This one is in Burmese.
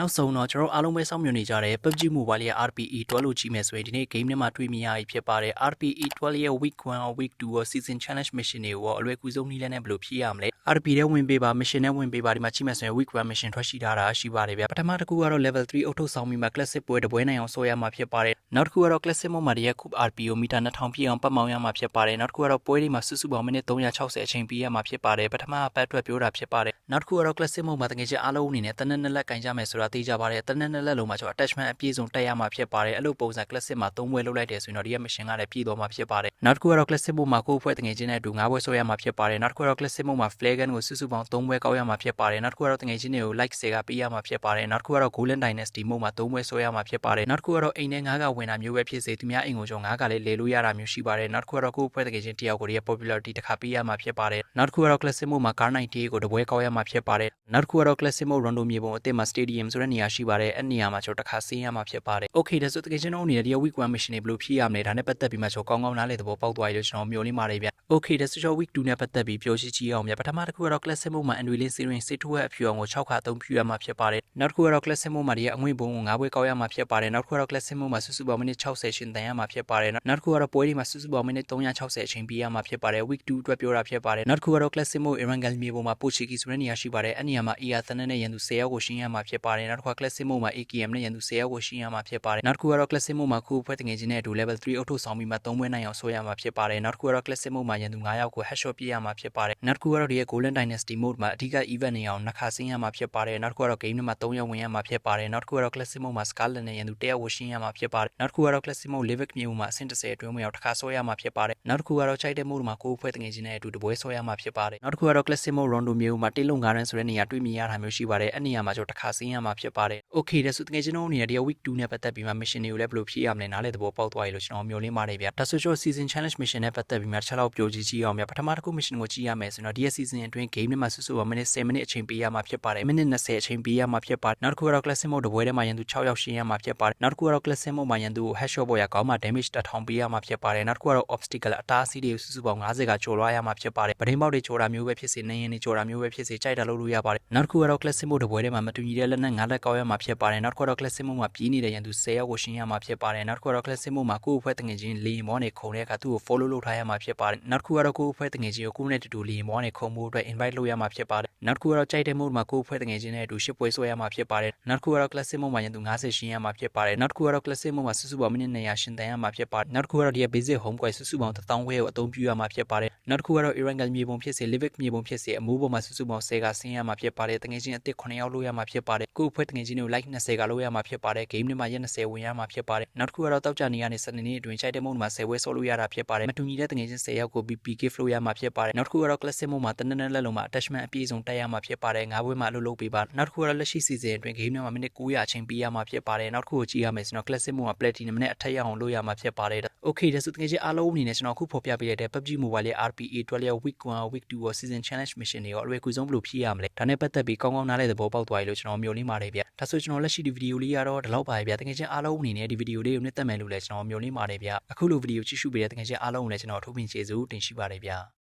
နောက်ဆုံးတော့ကျွန်တော်အားလုံးပဲစောင့်မျှော်နေကြတဲ့ PUBG Mobile ရဲ့ RPE 12လို့ကြည့်မယ်ဆိုရင်ဒီနေ့ game ထဲမှာတွေ့မြင်ရပြီဖြစ်ပါတယ် RPE 12ရဲ့ week 1 or week 2 or season challenge mission တွေကိုအလွယ်ကူဆုံးနည်းလမ်းနဲ့ဘယ်လိုဖြည့်ရမလဲ RP ထဲဝင်ပေးပါ mission နဲ့ဝင်ပေးပါဒီမှာကြည့်မယ်ဆိုရင် week 1 mission ထွက်ရှိထားတာရှိပါတယ်ဗျပထမတစ်ခုကတော့ level 3အုတ်ထုတ်ဆောင်ပြီးမှ classic ပွဲတစ်ပွဲနိုင်အောင်ဆောရမှာဖြစ်ပါတယ်နောက်တစ်ခုကတော့ classic mode မှာတည်းရဲ့ coup RP ကိုမီတာ2000ပြည့်အောင်ပတ်မောင်းရမှာဖြစ်ပါတယ်နောက်တစ်ခုကတော့ပွဲတွေမှာစုစုပေါင်းမိနစ်360အချိန်ပေးရမှာဖြစ်ပါတယ်ပထမအပတ်အတွက်ပြောတာဖြစ်ပါတယ်နောက်တစ်ခုကတော့ classic mode မှာတကယ်ချင်းအားလုံးအနေနဲ့တနက်နက်လက်ကင်ကြမယ်ဆိုတာသိကြပါတယ်တနက်နက်လက်လုံးမှာကျွန်တော် attachment အပြည့်စုံတက်ရမှာဖြစ်ပါတယ်အဲ့လိုပုံစံ classic မှာသုံးပွဲလုပ်လိုက်တယ်ဆိုရင်တော့ဒီရဲ့ mission ကလည်းပြည့်သွားမှာဖြစ်ပါတယ်နောက်တစ်ခုကတော့ classic mode မှာကိုယ့်အဖွဲ့တကယ်ချင်းနဲ့အတူ၅ပွဲဆွဲရမှာဖြစ်ပါတယ်နောက်တစ်ခုကတော့ classic mode မှာ flare gun ကိုစုစုပေါင်း၃ပွဲကောက်ရမှာဖြစ်ပါတယ်နောက်တစ်ခုကတော့တကယ်ချင်းတွေကို like စေကပေးရမှာဖြစ်ပါတယ်နောက်တစ်ခုကတော့ golden dynasty mode မှာ၃ပွဲဆွဲရမှာဖြစ်ပါတယ်နောက်တစ်ခုကတော့အိမ်ထဲငါးကဝင်တာမျိုးပဲဖြစ်စေသူများအိမ်ကိုကျွန်တော်ငါးကလည်းလေလို့ရတာမျိုးရှိပါတယ်နောက်တစ်ခုကတော့ကိုယ့်အဖွဲ့တကယ်ချင်းတယောက်ကိုရဲ့ popularity တစ်ခါပေးရမှာဖြစ်ပါတယ်နောက်တစ်ခုကတော့ classic mode မှာ car 98ကိုတပွဲကောက်ရမှာဖြစ်ပါတယ်နောက်တစ်ခုကတော့ classic mode rondo မြေပုံအသစ်မှာ stadium ဆိုတဲ့နေရာရှိပါတယ်အဲ့နေရာမှာကျွန်တော်တစ်ခါဆင်းရမှာဖြစ်ပါတယ် okay ဒါဆိုတကယ်ချင်းတော့အနေနဲ့ဒီ week 1 mission တွေဘယ်လိုဖြည့်ရမလဲဒါနဲ့ပတ်သက်ပြီးမှကျွန်တော်ကောင်းကောင်းနားလည်သဘောပေါက်သွားပြီလို့ကျွန်တော်မျှော်လင့်ပါတယ်ဗျ okay ဒါဆိုကျွန်တော် week 2နဲ့ပတ်သက်ပြီးပြောရှိကြည့်အောင်ဗျပထမတစ်ခုကတော့ classic mode မှာ annually series စစ်ထိုးအဖြူအောင်ကို6ခါ3ဖြူရမှာဖြစ်ပါတယ်နောက်တစ်ခုကတော့ classic mode မှာဒီအငွေ့ဘုံကို9ဘွဲကောက်ရမှာဖြစ်ပါတယ်နောက်တစ်ခုကတော့ classic mode မှာစုစုပေါင်းမိနစ်60ရှင်တန်ရမှာဖြစ်ပါတယ်နောက်တစ်ခုကတော့ပွဲဒီမှာစုစုပေါင်းမိနစ်360အချိန်ပေးရမှာဖြစ်ပါတယ် week 2အတွက်ပြောတာဖြစ်ပါတယ်နောက်တစ်ခုကတော့ classic mode Erangal မြေပုံမှာ Portuguese ဆိုတဲ့နေရာရှိပါတယ်အဲ့နေရာမှာ AR သနနဲ့ရန်သူ10ယောက်ကိုရှင်းရမှာဖြစ်ပါတယ်နောက်တစ်ခါ classic mode မှာ AKM နဲ့ရန်သူ10ယောက်ကိုရှင်းရမှာဖြစ်ပါတယ်နောက်တစ်ခုကတော့ classic mode မှာခုဖွဲ့တငယ်ချင်းနဲ့အတူ level 3အုတ်ထုတ်ဆောင်ပြီးမှ3ပွဲနိုင်အောင်ဆွဲရမှာဖြစ်ပါတယ်နောက်တစ်ခုကတော့ classic mode မှာရန်သူ9ယောက်ကို headshot ပြရမှာဖြစ်ပါတယ်နောက်တစ်ခုကတော့ဒီရဲ့ golden dynasty mode မှာအဓိက event နေအောင်နှစ်ခါဆင်းရမှာဖြစ်ပါတယ်နောက်တစ်ခုကတော့ game ထဲမှာ3ယောက်ဝင်ရမှာဖြစ်ပါတယ်နောက်တစ်ခုကတော့ classic mode မှာ scarlet နဲ့ရန်သူ1ယောက်ကိုရှင်းရမှာဖြစ်ပါတယ်နောက်တစ်ခုကတော့ classic mode livic မြေပုံမှာအဆင့်30အတွင်းဝင်အောင်တစ်ခါဆွဲရမှာဖြစ်ပါတယ်နောက်တစ်ခုကတော့ child mode မှာကိုယ်ဖွဲ့တငယ်ချင်းနဲ့အတူတပွဲဆွဲရမှာဖြစ်ပါတယ်နောက်တစ်ခုကတော့ classic mode rondo မြေပုံမှာတေးလုံ9ရန်ဆိုတဲ့နေရာတွေ့မြင်ရတာမျိုးရှိပါတယ်အဲ့နေရာမှာကျွန်တော်တစ်ခါဆင်းရမှာဖြစ်ပါတယ် okay ဒါဆိုတကယ်ချင်းတို့အနေနဲ့ဒီ week 2နဲ့ပတ်သက်ပြီးမှ mission တွေကိုလည်းဘယ်လိုဖြည့်ရမလဲနားလည်သဘောပေါက်သွားပြီလို့ကျွန်တော်မျှော်လင့်ပါတယ်ဗျာဒါဆိုကျွန်တော် season challenge mission နဲ့ပတ်သက်ပြီးမှတစ်ချက်လောက်ပြောကြည့်ကြည့်အောင်ဗျာပထမတစ်ခု mission ကိုကြည့်ရမယ်ဆိုတော့ဒီ season အတွင်း game ထဲမှာဆူဆူပါမိနစ်10မိနစ်အချိန်ပေးရမှာဖြစ်ပါတယ်မိနစ်20အချိန်ပေးရမှာဖြစ်ပါတယ်နောက်တစ်ခုကတော့ classic mode တပွဲထဲမှာရန်သူ6ယောက်ရှင်းရမှာဖြစ်ပါတယ်နောက်တစ်ခုကတော့ classic mode မှာရန်သူကို headshot ပေါ်ရကောင်းမှ damage 1000ပေးရမှာဖြစ်ပါတယ်နောက်တစ်ခုကတော့ obstacle အတားအဆီးတွေကိုဆူဆူပေါင်း90ကကျော်လွှားရမှာဖြစ်ပါတယ်ပဒင်းပေါက်တွေကျော်တာမျိုးပဲဖြစ်စေနေရင်တွေကျော်တာမျိုးပဲဖြစ်စေကြိုက်တာလုပ်လို့ရပါတယ်နောက်တစ်ခုကတော့ classic mode တပွဲထဲမှာမတူညီတဲ့လက်နက်၅လက်ကောက်ရမှာဖြစ်ပါတယ်နောက်တစ်ခုကတော့ classic mode မှာပြေးနေတဲ့ရန်သူ10ယောက်ကိုရှင်းရမှာဖြစ်ပါတယ်နောက်တစ်ခုကတော့ classic mode မှာကိုယ့်အဖွဲ့တငယ်ချင်းလေရင်မောနဲ့ခုံတဲ့အခါသူ့ကို follow လုပ်ထားရမှာဖြစ်ပါတယ်နောက်တစ်ခုကတော့ကိုယ့်အဖွဲ့တငယ်ချင်းကိုကိုယ့်နဲ့တူတူလေရင်မောနဲ့ခုံဖို့အတွက် invite လုပ်ရမှာဖြစ်ပါတယ်နောက်တစ်ခုကတော့ကြိုက်တဲ့ mode မှာကိုယ့်အဖွဲ့တငယ်ချင်းနဲ့အတူရှစ်ပွဲဆွဲရမှာဖြစ်ပါတယ်နောက်တစ်ခုကတော့ classic mode မှာရန်သူ90ရှင်းရမှာဖြစ်ပါတယ်နောက်တစ်ခုကတော့ classic mode မှာစုစုပေါင်းမိနစ်200ရှင်းတန်ရမှာဖြစ်ပါတယ်နောက်တစ်ခုကတော့ဒီရဲ့ basic home quest စုစုပေါင်း1000ဝဲကိုအသုံးပြုရမှာဖြစ်ပါတယ်နောက်တစ်ခုကတော့ Irangal မြေပုံဖြစ်စေ Livic မြေပုံဖြစ်စေအမိုးပေါ်မှာစုစုပေါင်း10ကဆင်းရမှာဖြစ်ပါတယ်တငယ်ချင်းအသစ်9ယောက်လို့ရမှာဖြစ်ပါတယ်ကိုယ့်အဖွဲ့တငယ်ချင်းတွေကို like 20ကလို့ရမှာဖြစ်ပါတယ် game ထဲမှာရက်20ဝင်ရမှာဖြစ်ပါတယ်နောက်တစ်ခုကတော့တောက်ကြနေကနေစနေနေ့အတွင်း Child Mode မှာ10ဝဲဆော့လို့ရတာဖြစ်ပါတယ်မတူညီတဲ့တငယ်ချင်း10ယောက်ကို BP gift လို့ရမှာဖြစ်ပါတယ်နောက်တစ်ခုကတော့ classic mode မှာတနက်နက်လက်လုံးမှာ attachment အပြည့်စုံတက်ရမှာဖြစ်ပါတယ်ငါးဘွဲမှာအလုပ်လုပ်ပေးပါနောက်တစ်ခုကတော့လက်ရှိ season အတွင်း game ထဲမှာမိနစ်900အချိန်ပေးရမှာဖြစ်ပါတယ်နောက်တစ်ခုကိုကြည့်ရမယ်ဆိုတော့ classic mode မှာ platinum နဲ့အထက်ရအောင်လုပ်ရမှာဖြစ်ပါတယ် okay ဒါဆိုတကယ်ချင်းအားလုံးအနေနဲ့ကျွန်တော်အခုဖော်ပြပေးရတဲ့ PUBG Mobile ရဲ့ RPA 12ရဲ့ week 1 week 2 season challenge mission တွေရောအလွယ်ကူဆုံးဘယ်လိုဖြည့်ရမလဲဒါနဲ့ပတ်သက်ပြီးကောင်းကောင်းနားလည်သဘောပေါက်သွားပြီလို့ကျွန်တော်မျှော်လင့်ပါတယ်ဗျဒါဆိုကျွန်တော်လက်ရှိဒီဗီဒီယိုလေးကတော့ဒီလောက်ပါပဲဗျတကယ်ချင်းအားလုံးအနေနဲ့ဒီဗီဒီယိုလေးကိုနှစ်သက်မယ်လို့လည်းကျွန်တော်မျှော်လင့်ပါတယ်ဗျအခုလိုဗီဒီယိုကြည့်ရှုပေးတဲ့တကယ်ချင်းအားလုံးကိုလည်းကျွန်တော်အထူးပင်ကျေးဇူးတင်ရှိပါတယ်ဗျ